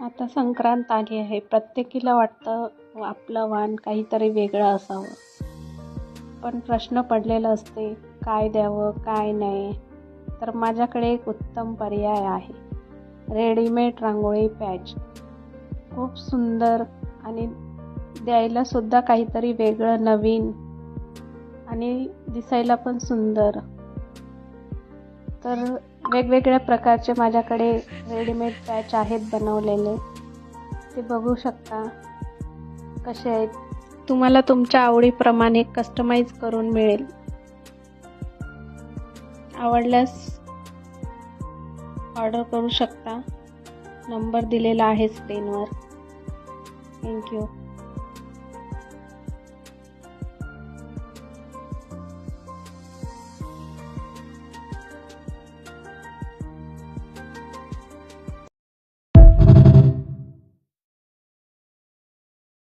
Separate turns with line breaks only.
आता संक्रांत आली आहे. प्रत्येकीला वाटतं आपलं वाण काहीतरी वेगळं असावं. पण प्रश्न पडलेला असते काय द्यावं काय नाही? तर माझ्याकडे एक उत्तम पर्याय आहे. Readymade rangoli patch. खूप सुंदर आणि द्यायलासुद्धा काहीतरी वेगळं नवीन आणि दिसायला पण सुंदर. तर वेगवेगळ्या प्रकारचे माझ्याकडे रेडीमेड पॅच आहेत बनवलेले. ते बघू शकता कसे आहेत. तुम्हाला तुमच्या आवडीप्रमाणे कस्टमाइज करून मिळेल. आवडल्यास ऑर्डर करू शकता. नंबर दिलेला आहे स्क्रीनवर थँक्यू